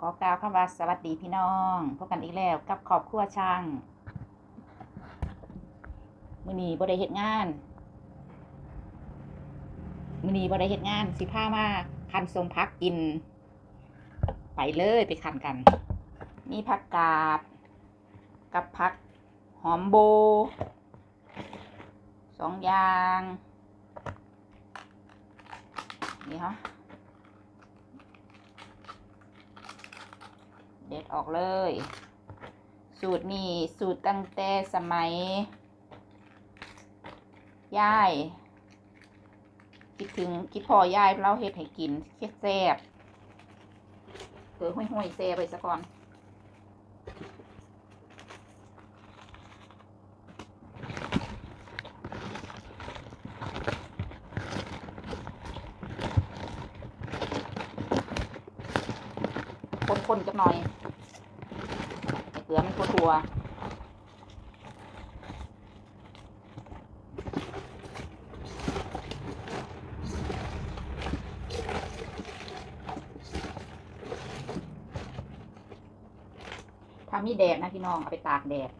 ขอกล่าวคำว่าสวัสดีพี่น้องพบกันอีกแล้วกับครอบครัวช่างมือนีบ่ได้เฮ็ดงานมือนีบ่ได้เฮ็ดงานสิพามาคันสมพักกิน ไปเลยไปคันกันนี่ผักกาดกับผักหอมโบสองอย่างนี่ฮะ เด็ดออกเลย สูตรนี่สูตรตั้งแต่สมัยย่าย คิดถึงคิดพอย่ายเราเฮ็ดให้กินเค็ดแซ่บเกิดห้วยห้วยๆแซ่บไปซะก่อนคนๆจักหน่อย ลือมันทั่วๆถ้ามีแดดนะพี่น้องเอาไปตากแดด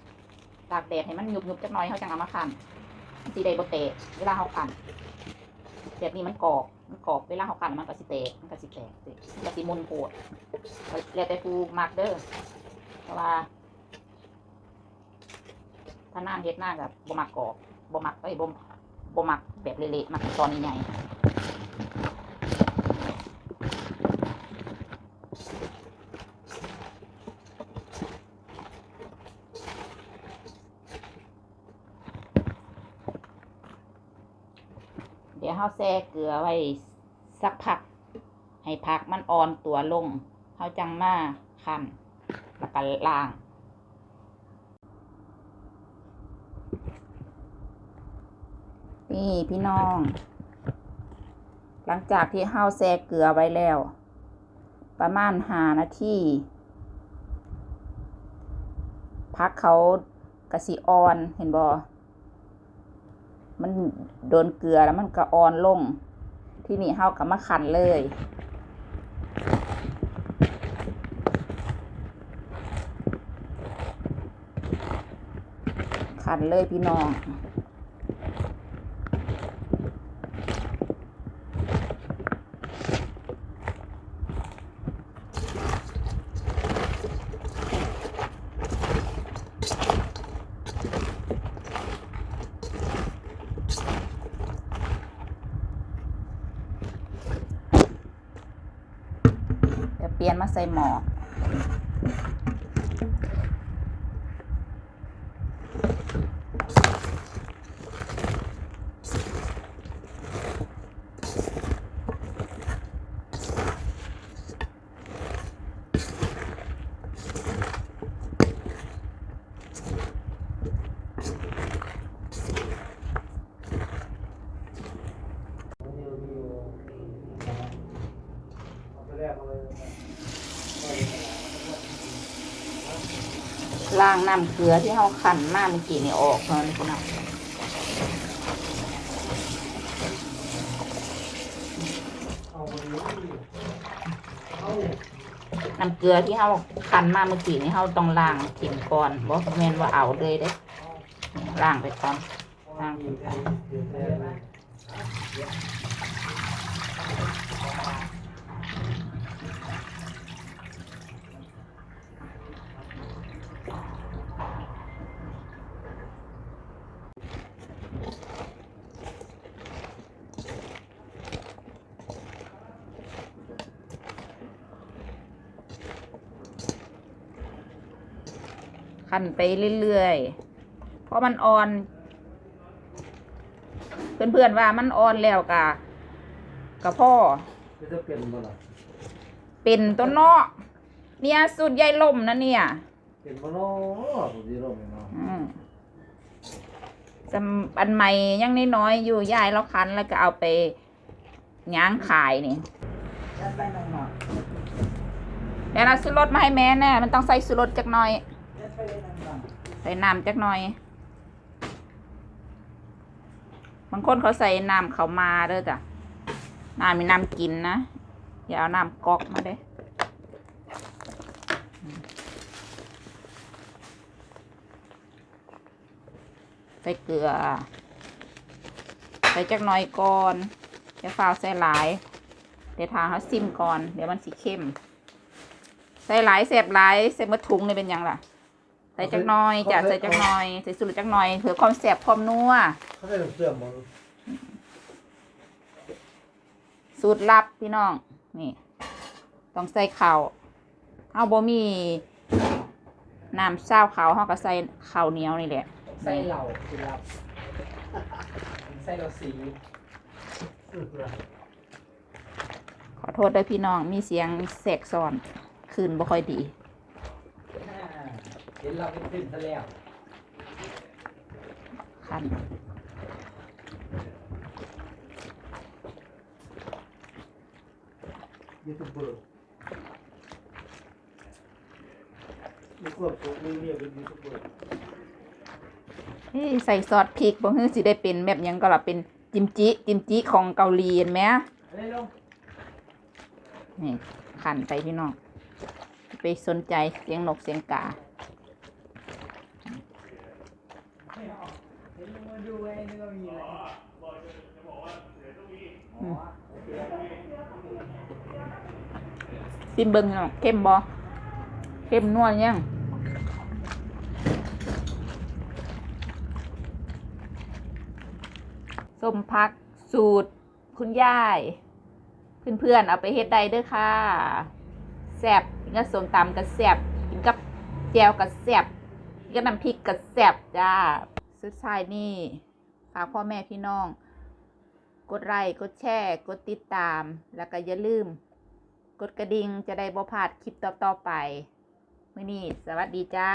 ตากแดดให้มันยุบๆจักน่อยเขาจังเอามาคั่นสีได้บ่เตะเวลาเขาคั่นแบบนี้มันกรอบ มันกรอบ เวลาเขาคั่นมันก็สิเตะมันก็สิแตกสิมันสิมุนโพดแล้วแต่ผู้มักเด้อเพราะว่า ถ้าน้ำเฮ็ดหน้ากับบ่มักกรอบบ่มักไอ้ยบ่บ่มักแบบเละๆมักตอนใหญ่เดี๋ยวเฮาแช่เกลือไว้สักพัก ให้ผักมันอ่อนตัวลงเฮาจังมาคั่นแล้วก็ล้าง นี่พี่น้อง หลังจากที่เฮาแซ่เกลือไว้แล้ว ประมาณหานาทีพักเขากระสีอ่อนเห็นบอมันโดนเกลือแล้วมันก็อ่อนลง ที่นี่เฮากับมาขันเลย ขันเลยพี่น้อง ลี่ยนมาใส่หมอ ล้างน้ำเกลือที่เราขันมาเมื่อกี้นี่ออกเลยพี่น้องน้ำเกลือที่เราขันมาเมื่อกี้นี่เราต้องล้างถิ่มก่อนบ่แมนว่าเอาเลยเด้ล้างไปก่อนล้างถิ่มก่อ นขันไปเรื่อยๆ เพราะมันอ่อน เพื่อนๆว่ามันอ่อนแล้วกะกะพ่อจะจะเปลี่ยนบ่ล่ะเป็นตัวเนาะเนี่ยสูตรใยายล่มนะเนี่ย เปลี่ยนบ่เนาะผมสิลงเนาะอืมจำอันใหม่ยังน้อยๆอยู่ยายเราคันแล้วก็เอาไปย่างขายนี่เดี๋ยวเราซื้อรถมาให้แม่แน่มันต้องใส่ซื้อรถจักหน่อย ใส่น้ำจักหน่อย บางคนเขาใส่น้ำเขามาเด้อจ้ะน้ำมีน้ำกินนะ อย่าเอาน้ำก๊อกมาเด้ใส่เกลือ ใส่จักหน่อยก่อนจะฟาวใส่หลาย เดี๋ยวทาเขาซิมก่อน เดี๋ยวมันสีเข้ม ใส่หลายเสียบหลายเสบมาถุงเลยเป็นยังล่ะ ใส่จักหน่อยจ้ะใส่จักหน่อยใส่สุดจักหน่อยเผื่อความแสบความนัวเขาได้เสื่อมบ่สูตรลับพี่น้อง นี่ ต้องใส่ข้าวเอาบ่มีน้ำเศร้าขาวเฮาก็ใส่ข้าวเหนียวนี่แหละไส้เหล่าคือรับไส้เหล่าสีขอโทษด้วยพี่น้องมีเสียงแสกซ้อนคืนบ่ค่อยดีอ่าเห็นเราเป็นขึ้นซะแล้วคันยูทูบเบอร์มีควบคุมมือเรียกเป็นยูทูบเบอร์เฮ้ยใส่ซอสพริกบ่ฮื้อสิได้เป็นแบบหยังก็ล่ะเป็นจิมจิจิมจิของเกาหลีเห็นไหมอะไรลงนี่ขันไปพี่น้องไปสนใจเสียงนกเสียงกา เห็นลงมาดูไอ้นี่ก็มีอะไร อืม ซิมเบิงพี่น้องเข้มบ่เข้มนวลยังส้มพักสูตร คุณยาย เพื่อนๆ เอาไปเฮ็ดได้เด้อค่ะแซ่บกินกับส้มตำกับแซ่บกินกับแจวกับแซ่บกินกับน้ำพริกกับแซ่บจ้าสุดท้ายนี่ฝากพ่อแม่พี่น้อง กดไลค์กดแชร์ กดติดตาม แล้วก็อย่าลืม กดกระดิ่งจะได้บ่พลาดคลิปต่อๆไปมื่อนี้สวัสดีจ้า